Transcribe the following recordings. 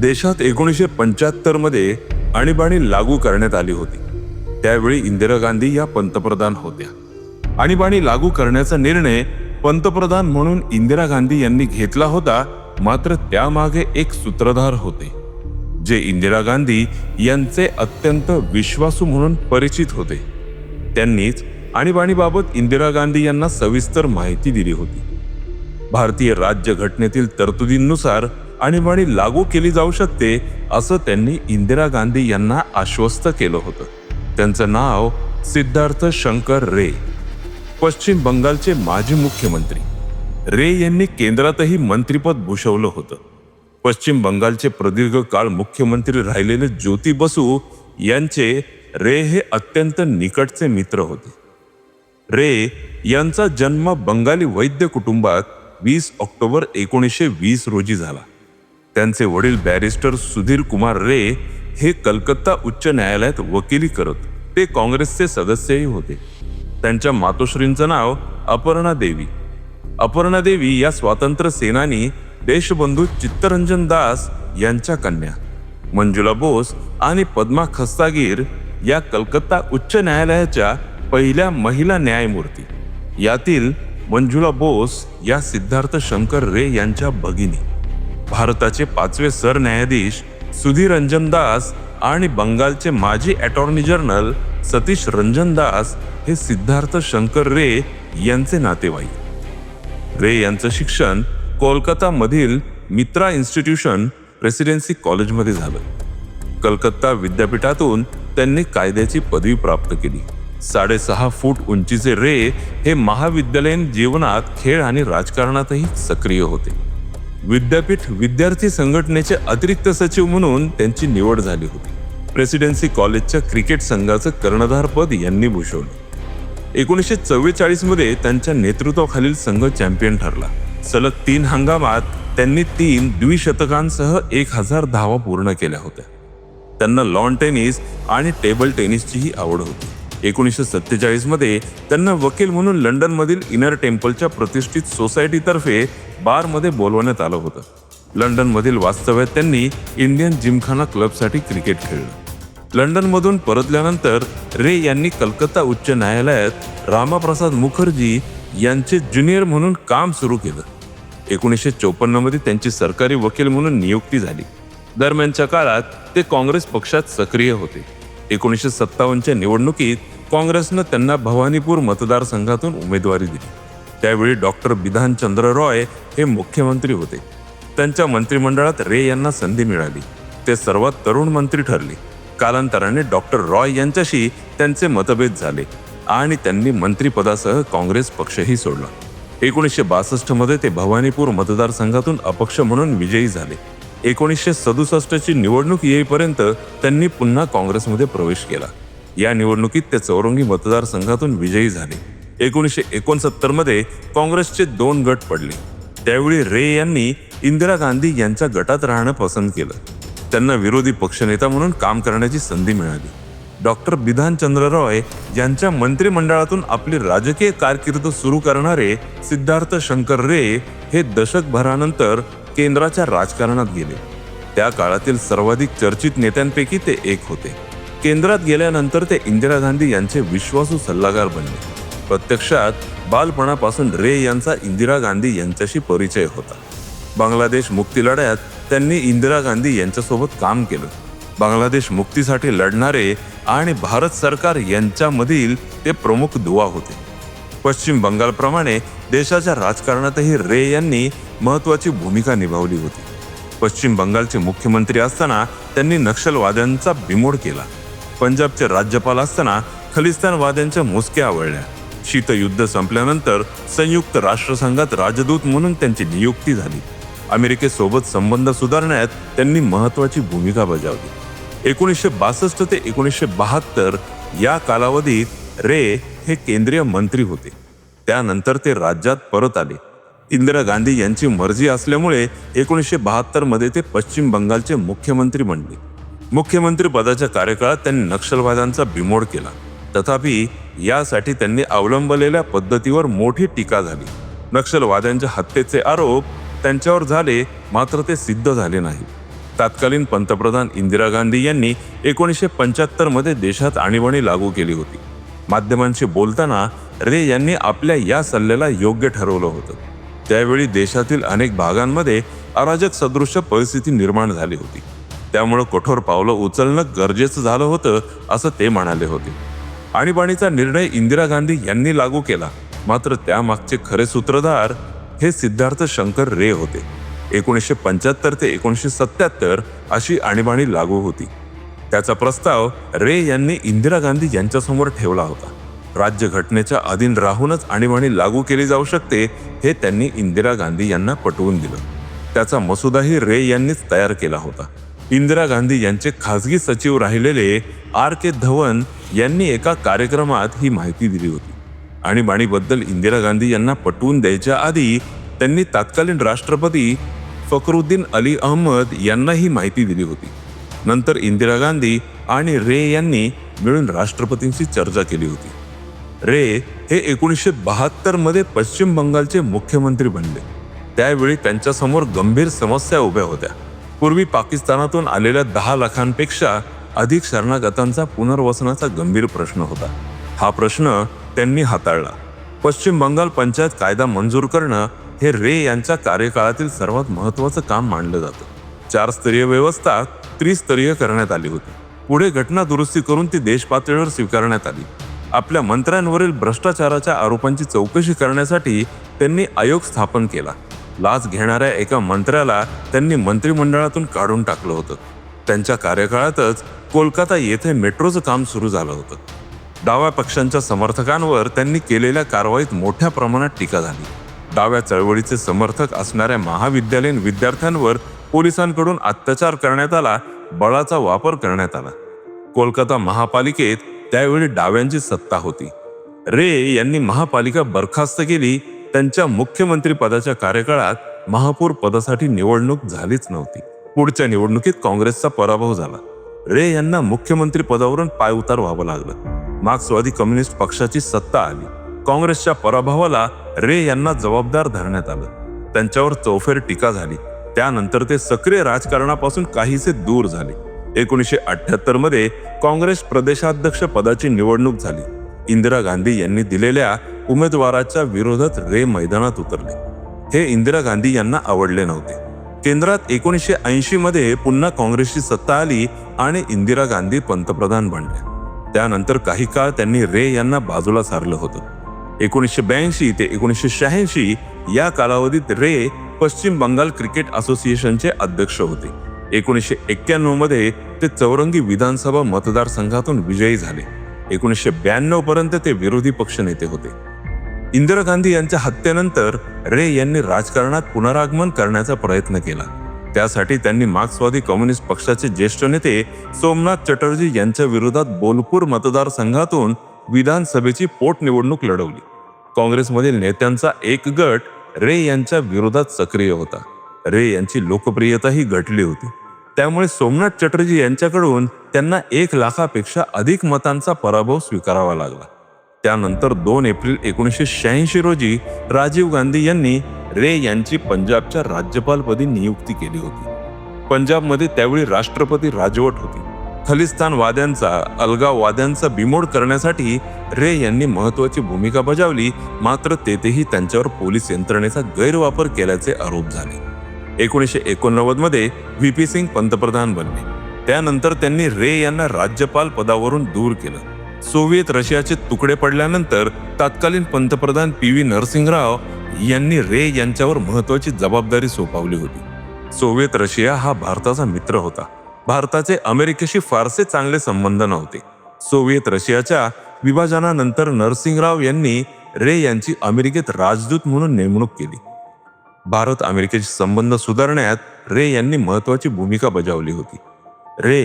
देशात एकोणीसशे पंच्याहत्तरमध्ये आणीबाणी लागू करण्यात आली होती. त्यावेळी इंदिरा गांधी या पंतप्रधान होत्या. आणीबाणी लागू करण्याचा निर्णय पंतप्रधान म्हणून इंदिरा गांधी यांनी घेतला होता मात्र त्यामागे एक सूत्रधार होते जे इंदिरा गांधी यांचे अत्यंत विश्वासू म्हणून परिचित होते. त्यांनीच आणीबाणीबाबत इंदिरा गांधी यांना सविस्तर माहिती दिली होती. भारतीय राज्यघटनेतील तरतुदींनुसार आणीबाणी लागू केली जाऊ शकते असं त्यांनी इंदिरा गांधी यांना आश्वस्त केलं होतं. त्यांचं नाव सिद्धार्थ शंकर रे. पश्चिम बंगालचे माजी मुख्यमंत्री. रे यांनी केंद्रातही मंत्रीपद भूषवलं होतं. पश्चिम बंगालचे प्रदीर्घ काळ मुख्यमंत्री राहिलेले ज्योती बसू यांचे रे हे अत्यंत निकटचे मित्र होते. रे यांचा जन्म बंगाली वैद्य कुटुंबात वीस ऑक्टोबर एकोणीसशे वीस रोजी झाला. त्यांचे वडील बॅरिस्टर सुधीर कुमार रे हे कलकत्ता उच्च न्यायालयात वकिली करत ते काँग्रेसचे सदस्यही होते. त्यांच्या मातोश्रींचं नाव अपर्णा देवी. अपर्णा देवी या स्वातंत्र्य सेनानी देशबंधू चित्तरंजन दास यांच्या कन्या. मंजुला बोस आणि पद्मा खस्तागीर या कलकत्ता उच्च न्यायालयाच्या पहिल्या महिला न्यायमूर्ती. यातील मंजुला बोस या सिद्धार्थ शंकर रे यांच्या भगिनी. भारताचे पाचवे सरन्यायाधीश सुधीर रंजन दास आणि बंगालचे माजी अटॉर्नी जनरल सतीश रंजन दास हे सिद्धार्थ शंकर रे यांचे नातेवाईक. रे यांचं शिक्षण कोलकातामधील मित्रा इन्स्टिट्यूशन प्रेसिडेन्सी कॉलेजमध्ये झालं. कलकत्ता विद्यापीठातून त्यांनी कायद्याची पदवी प्राप्त केली. साडेसहा फूट उंचीचे रे हे महाविद्यालयीन जीवनात खेळ आणि राजकारणातही सक्रिय होते. विद्यापीठ विद्यार्थी संघटनेचे अतिरिक्त सचिव म्हणून त्यांची निवड झाली होती. प्रेसिडेन्सी कॉलेजच्या क्रिकेट संघाचं कर्णधार पद यांनी भूषवलं. एकोणीसशे चव्वेचाळीसमध्ये त्यांच्या नेतृत्वाखालील संघ चॅम्पियन ठरला. सलग तीन हंगामात त्यांनी तीन द्विशतकांसह एक हजार धावा पूर्ण केल्या होत्या. त्यांना लॉन टेनिस आणि टेबल टेनिसचीही आवड होती. एकोणीसशे सत्तेचाळीसमध्ये त्यांना वकील म्हणून लंडनमधील इनर टेम्पलच्या प्रतिष्ठित सोसायटीतर्फे बारमध्ये बोलवण्यात आलं होतं. लंडनमधील वास्तव्यात त्यांनी इंडियन जिमखाना क्लबसाठी क्रिकेट खेळलं. लंडनमधून परतल्यानंतर रे यांनी कलकत्ता उच्च न्यायालयात रामाप्रसाद मुखर्जी यांचे ज्युनियर म्हणून काम सुरू केलं. एकोणीसशे चोपन्नमध्ये त्यांची सरकारी वकील म्हणून नियुक्ती झाली. दरम्यानच्या काळात ते काँग्रेस पक्षात सक्रिय होते. एकोणीसशे सत्तावन्नच्या निवडणुकीत काँग्रेसनं त्यांना भवानीपूर मतदारसंघातून उमेदवारी दिली. त्यावेळी डॉक्टर बिधानचंद्र रॉय हे मुख्यमंत्री होते. त्यांच्या मंत्रिमंडळात रे यांना संधी मिळाली. ते सर्वात तरुण मंत्री ठरले. कालांतराने डॉक्टर रॉय यांच्याशी त्यांचे मतभेद झाले आणि त्यांनी मंत्रिपदासह काँग्रेस पक्षही सोडला. एकोणीसशे बासष्टमध्ये ते भवानीपूर मतदारसंघातून अपक्ष म्हणून विजयी झाले. एकोणीसशे सदुसष्टची निवडणूक येईपर्यंत त्यांनी पुन्हा काँग्रेसमध्ये प्रवेश केला. या निवडणुकीत ते चौरंगी मतदारसंघातून विजयी झाले. एकोणीसशे एकोणसत्तरमध्ये काँग्रेसचे दोन गट पडले. त्यावेळी रे यांनी इंदिरा गांधी यांच्या गटात राहणं पसंत केलं. त्यांना विरोधी पक्षनेता म्हणून काम करण्याची संधी मिळाली. डॉक्टर बिधानचंद्र रॉय यांच्या मंत्रिमंडळातून आपली राजकीय कारकीर्द सुरू करणारे सिद्धार्थ शंकर रे हे दशकभरानंतर केंद्राच्या राजकारणात गेले. त्या काळातील सर्वाधिक चर्चित नेत्यांपैकी ते एक होते. केंद्रात गेल्यानंतर ते इंदिरा गांधी यांचे विश्वासू सल्लागार बनले. प्रत्यक्षात बालपणापासून रे यांचा इंदिरा गांधी यांच्याशी परिचय होता. बांगलादेश मुक्ती लढ्यात त्यांनी इंदिरा गांधी यांच्यासोबत काम केलं. बांगलादेश मुक्तीसाठी लढणारे आणि भारत सरकार यांच्यामधील ते प्रमुख दुवा होते. पश्चिम बंगालप्रमाणे देशाच्या राजकारणातही रे यांनी महत्वाची भूमिका निभावली होती. पश्चिम बंगालचे मुख्यमंत्री असताना त्यांनी नक्षलवाद्यांचा बिमोड केला. पंजाबचे राज्यपाल असताना खलिस्तानवाद्यांच्या मोजक्या आवळल्या शीतयुद्ध संपल्यानंतर संयुक्त राष्ट्रसंघात राजदूत म्हणून त्यांची नियुक्ती झाली. अमेरिकेसोबत संबंध सुधारण्यात त्यांनी महत्वाची भूमिका बजावली. एकोणीसशे बासष्ट ते एकोणीसशे बहात्तर या कालावधीत रे हे केंद्रीय मंत्री होते. त्यानंतर ते राज्यात परत आले. इंदिरा गांधी यांची मर्जी असल्यामुळे एकोणीसशे बहात्तरमध्ये ते पश्चिम बंगालचे मुख्यमंत्री बनले. मुख्यमंत्री पदाच्या कार्यकाळात त्यांनी नक्षलवाद्यांचा बिमोड केला. तथापि यासाठी त्यांनी अवलंबलेल्या पद्धतीवर मोठी टीका झाली. नक्षलवाद्यांच्या हत्येचे आरोप त्यांच्यावर झाले मात्र ते सिद्ध झाले नाही. तत्कालीन पंतप्रधान इंदिरा गांधी यांनी एकोणीसशे पंच्याहत्तरमध्ये देशात आणीबाणी लागू केली होती. माध्यमांशी बोलताना रे यांनी आपल्या या सल्ल्याला योग्य ठरवलं होतं. त्यावेळी देशातील अनेक भागांमध्ये अराजक सदृश परिस्थिती निर्माण झाली होती. त्यामुळं कठोर पावलं उचलणं गरजेचं झालं होतं असं ते म्हणाले होते. आणीबाणीचा निर्णय इंदिरा गांधी यांनी लागू केला. मात्र त्यामागचे खरे सूत्रधार हे सिद्धार्थ शंकर रे होते. एकोणीसशे पंच्याहत्तर ते एकोणीसशे सत्याहत्तर अशी आणीबाणी लागू होती. त्याचा प्रस्ताव रे यांनी इंदिरा गांधी यांच्यासमोर ठेवला होता. राज्यघटनेच्या अधीन राहूनच आणीबाणी लागू केली जाऊ शकते हे त्यांनी इंदिरा गांधी यांना पटवून दिलं. त्याचा मसुदाही रे यांनीच तयार केला होता. इंदिरा गांधी यांचे खासगी सचिव राहिलेले आर के धवन यांनी एका कार्यक्रमात ही माहिती दिली होती. आणीबाणीबद्दल इंदिरा गांधी यांना पटवून द्यायच्या आधी त्यांनी तत्कालीन राष्ट्रपती फखरुद्दीन अली अहमद यांना ही माहिती दिली होती. नंतर इंदिरा गांधी आणि रे यांनी मिळून राष्ट्रपतींशी चर्चा केली होती. रे हे एकोणीसशे बहात्तरमध्ये पश्चिम बंगालचे मुख्यमंत्री बनले. त्यावेळी त्यांच्यासमोर गंभीर समस्या उभ्या होत्या. पूर्वी पाकिस्तानातून आलेल्या दहा लाखांपेक्षा अधिक शरणागतांचा पुनर्वसनाचा गंभीर प्रश्न होता. हा प्रश्न त्यांनी हाताळला. पश्चिम बंगाल पंचायत कायदा मंजूर करणं हे रे यांच्या कार्यकाळातील सर्वात महत्वाचं काम मानलं जातं. चार स्तरीय व्यवस्था त्रिस्तरीय करण्यात आली होती. पुढे घटना दुरुस्ती करून ती देशपातळीवर स्वीकारण्यात आली. आपल्या मंत्र्यांवरील भ्रष्टाचाराच्या आरोपांची चौकशी करण्यासाठी त्यांनी आयोग स्थापन केला. लाच घेणाऱ्या एका मंत्र्याला त्यांनी मंत्रिमंडळातून काढून टाकलं होतं. त्यांच्या कार्यकाळातच कोलकाता येथे मेट्रोचं काम सुरू झालं होतं. डाव्या पक्षांच्या समर्थकांवर त्यांनी केलेल्या कारवाईत मोठ्या प्रमाणात टीका झाली. डाव्या चळवळीचे समर्थक असणाऱ्या महाविद्यालयीन विद्यार्थ्यांवर पोलिसांकडून अत्याचार करण्यात आला बळाचा वापर करण्यात आला. कोलकाता महापालिकेत त्यावेळी डाव्यांची सत्ता होती. रे यांनी महापालिका बरखास्त केली त्यांच्या मुख्यमंत्री पदाच्या कार्यकाळात महापौर पदासाठी निवडणूक झालीच नव्हती. पुढच्या निवडणुकीत काँग्रेसचा पराभव झाला. रे यांना मुख्यमंत्री पदावरून पायउतार व्हावं लागलं. मार्क्सवादी कम्युनिस्ट पक्षाची सत्ता आली. काँग्रेसच्या पराभवाला रे यांना जबाबदार धरण्यात आलं. त्यांच्यावर चौफेर टीका झाली. त्यानंतर ते सक्रिय राजकारणापासून काहीसे दूर झाले. एकोणीसशे अठ्याहत्तरमध्ये काँग्रेस प्रदेशाध्यक्ष पदाची निवडणूक झाली. इंदिरा गांधी यांनी दिलेल्या उमेदवाराच्या विरोधात रे मैदानात उतरले. हे इंदिरा गांधी यांना आवडले नव्हते. केंद्रात एकोणीसशे ऐंशी मध्ये पुन्हा काँग्रेसची सत्ता आली आणि इंदिरा गांधी पंतप्रधान बनल्या त्यानंतर काही काळ त्यांनी रे यांना बाजूला सारलं होतं. एकोणीसशे ब्याऐंशी ते एकोणीसशे शहाऐंशी या कालावधीत रे पश्चिम बंगाल क्रिकेट असोसिएशनचे अध्यक्ष होते. एकोणीसशे एक्क्याण्णवमध्ये ते चौरंगी विधानसभा मतदारसंघातून विजयी झाले. एकोणीसशे ब्याण्णव पर्यंत ते विरोधी पक्ष नेते होते. इंदिरा गांधी यांच्या हत्येनंतर रे यांनी राजकारणात पुनरागमन करण्याचा प्रयत्न केला. त्यासाठी त्यांनी मार्क्सवादी कम्युनिस्ट पक्षाचे ज्येष्ठ नेते सोमनाथ चटर्जी यांच्या विरोधात बोलपूर मतदारसंघातून विधानसभेची पोटनिवडणूक लढवली. काँग्रेसमधील नेत्यांचा एक गट रे यांच्या विरोधात सक्रिय होता. रे यांची लोकप्रियताही घटली होती. त्यामुळे सोमनाथ चटर्जी यांच्याकडून त्यांना एक लाखापेक्षा अधिक मतांचा पराभव स्वीकारावा लागला. त्यानंतर दोन एप्रिल एकोणीसशे शहाऐंशी रोजी राजीव गांधी यांनी रे यांची पंजाबच्या राज्यपालपदी नियुक्ती केली होती. पंजाबमध्ये त्यावेळी राष्ट्रपती राजवट होती. खलिस्तान वाद्यांचा अलगाव वाद्यांचा बिमोड करण्यासाठी रे यांनी महत्वाची भूमिका बजावली मात्र तेथेही त्यांच्यावर पोलीस यंत्रणेचा गैरवापर केल्याचे आरोप झाले. एकोणीसशे एकोणनव्वदमध्ये व्ही पी सिंग पंतप्रधान बनले. त्यानंतर त्यांनी रे यांना राज्यपाल पदावरून दूर केलं. सोव्हिएत रशियाचे तुकडे पडल्यानंतर तत्कालीन पंतप्रधान पी व्ही नरसिंहराव यांनी रे यांच्यावर महत्वाची जबाबदारी सोपावली होती. सोव्हिएत रशिया हा भारताचा मित्र होता. भारताचे अमेरिकेशी फारसे चांगले संबंध नव्हते. सोव्हिएत रशियाच्या विभाजनानंतर नरसिंहराव यांनी रे यांची अमेरिकेत राजदूत म्हणून नेमणूक केली. भारत अमेरिकेचे संबंध सुधारण्यात रे यांनी महत्वाची भूमिका बजावली होती. रे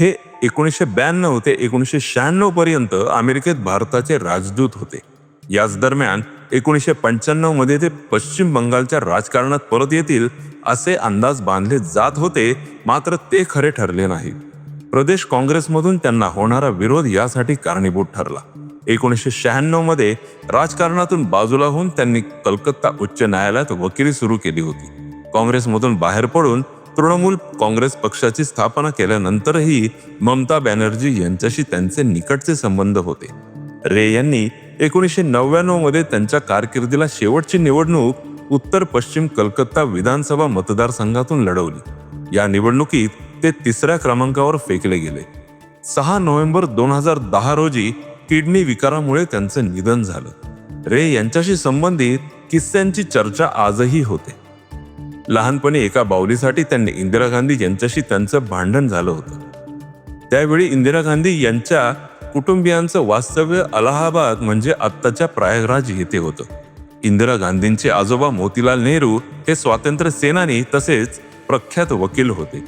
हे एकोणीसशे ब्याण्णव ते एकोणीसशे शहाण्णव पर्यंत अमेरिकेत भारताचे राजदूत होते. याच दरम्यान एकोणीसशे पंच्याण्णवमध्ये ते पश्चिम बंगालच्या राजकारणात परत येतील असे अंदाज बांधले जात होते मात्र ते खरे ठरले नाही प्रदेश काँग्रेसमधून त्यांना होणारा विरोध यासाठी कारणीभूत ठरला. एकोणीसशे शहाण्णवमध्ये राजकारणातून बाजूला होऊन त्यांनी कलकत्ता उच्च न्यायालयात वकिली सुरू केली होती. काँग्रेसमधून बाहेर पडून तृणमूल काँग्रेस पक्षाची स्थापना केल्यानंतरही ममता बॅनर्जी यांच्याशी त्यांचे निकटचे संबंध होते. रे यांनी एकोणीसशे नव्याण्णवमध्ये त्यांच्या कारकिर्दीला शेवटची निवडणूक उत्तर पश्चिम कलकत्ता विधानसभा मतदारसंघातून लढवली. या निवडणुकीत ते तिसऱ्या क्रमांकावर फेकले गेले. सहा नोव्हेंबर दोन हजार दहा रोजी किडनी विकारामुळे त्यांचं निधन झालं. रे यांच्याशी संबंधित किस्स्यांची चर्चा आजही होते. लहानपणी एका बाहुलीसाठी त्यांनी इंदिरा गांधी यांच्याशी त्यांचं भांडण झालं होतं. त्यावेळी इंदिरा गांधी यांच्या कुटुंबियांचं वास्तव्य अलाहाबाद म्हणजे आत्ताच्या प्रयागराज येथे होतं. इंदिरा गांधींचे आजोबा मोतीलाल नेहरू हे स्वातंत्र्य सेनानी तसेच प्रख्यात वकील होते.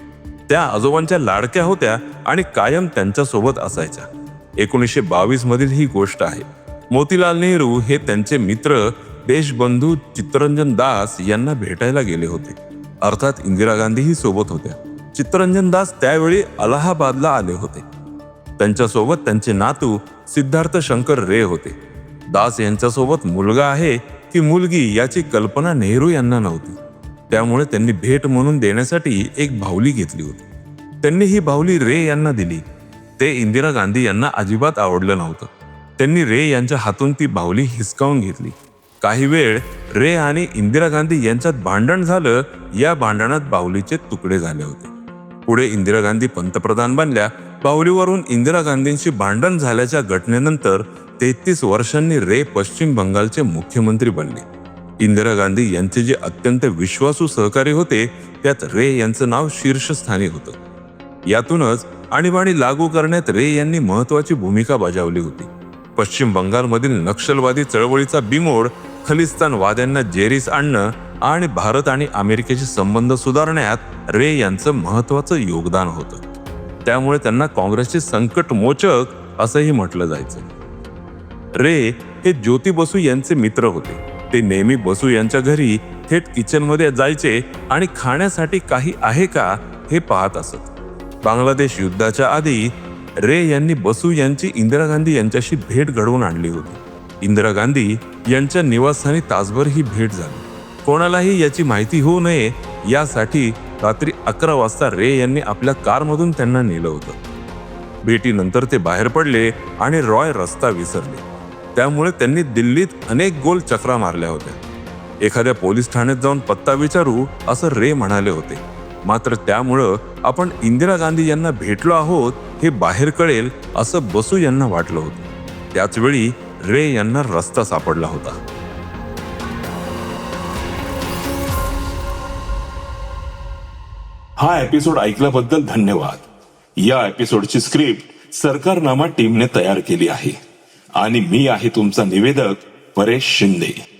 त्या आजोबांच्या लाडक्या होत्या आणि कायम त्यांच्यासोबत असायच्या. एकोणीसशे बावीस मधील ही गोष्ट आहे. मोतीलाल नेहरू हे त्यांचे मित्र देशबंधू चित्तरंजन दास यांना भेटायला गेले होते. अर्थात इंदिरा गांधीही सोबत होत्या. चित्तरंजन दास त्यावेळी अलाहाबादला आले होते. त्यांच्यासोबत त्यांचे नातू सिद्धार्थ शंकर रे होते. दास यांच्यासोबत मुलगा आहे की मुलगी याची कल्पना नेहरू यांना नव्हती. त्यामुळे त्यांनी भेट म्हणून देण्यासाठी एक बाहुली घेतली होती. त्यांनी ही बाहुली रे यांना दिली. ते इंदिरा गांधी यांना अजिबात आवडलं नव्हतं. त्यांनी रे यांच्या हातून ती बाहुली हिसकावून घेतली. काही वेळ रे आणि इंदिरा गांधी यांच्यात भांडण झालं या भांडणात बाहुलीचे तुकडे झाले होते. पुढे इंदिरा गांधी पंतप्रधान बनल्या. बाहुलीवरून इंदिरा गांधींशी भांडण झाल्याच्या घटनेनंतर तेहतीस वर्षांनी रे पश्चिम बंगालचे मुख्यमंत्री बनले. इंदिरा गांधी यांचे जे अत्यंत विश्वासू सहकारी होते त्यात रे यांचं नाव शीर्षस्थानी होतं. यातूनच आणीबाणी लागू करण्यात रे यांनी महत्वाची भूमिका बजावली होती. पश्चिम बंगालमधील नक्षलवादी चळवळीचा बिमोड खलिस्तानवाद्यांना जेरीस आणणं आणि भारत आणि अमेरिकेचे संबंध सुधारण्यात रे यांचं महत्वाचं योगदान होतं. त्यामुळे त्यांना काँग्रेसचे संकट मोचक असंही म्हटलं जायचं. रे हे ज्योती बसू यांचे मित्र होते. ते नेहमी बसू यांच्या घरी थेट किचनमध्ये जायचे आणि खाण्यासाठी काही आहे का हे पाहत असत. बांगलादेश युद्धाच्या आधी रे यांनी बसू यांची इंदिरा गांधी यांच्याशी भेट घडवून आणली होती. इंदिरा गांधी यांच्या निवासस्थानी तासभर ही भेट झाली. कोणालाही याची माहिती होऊ नये यासाठी रात्री अकरा वाजता रे यांनी आपल्या कारमधून त्यांना नेलं होतं. भेटीनंतर ते बाहेर पडले आणि रॉय रस्ता विसरले. त्यामुळे त्यांनी दिल्लीत अनेक गोल चक्रा मारल्या होत्या. एखाद्या पोलीस ठाण्यात जाऊन पत्ता विचारू असं रे म्हणाले होते. मात्र त्यामुळं आपण इंदिरा गांधी यांना भेटलो आहोत हे बाहेर कळेल असं बसू यांना वाटलं होतं. त्याचवेळी रे यांना रस्ता सापडला होता. हा एपिसोड ऐकल्याबद्दल धन्यवाद. या एपिसोडची स्क्रिप्ट सरकारनामा टीमने तयार केली आहे. आणि मी आहे तुमचा निवेदक परेश शिंदे.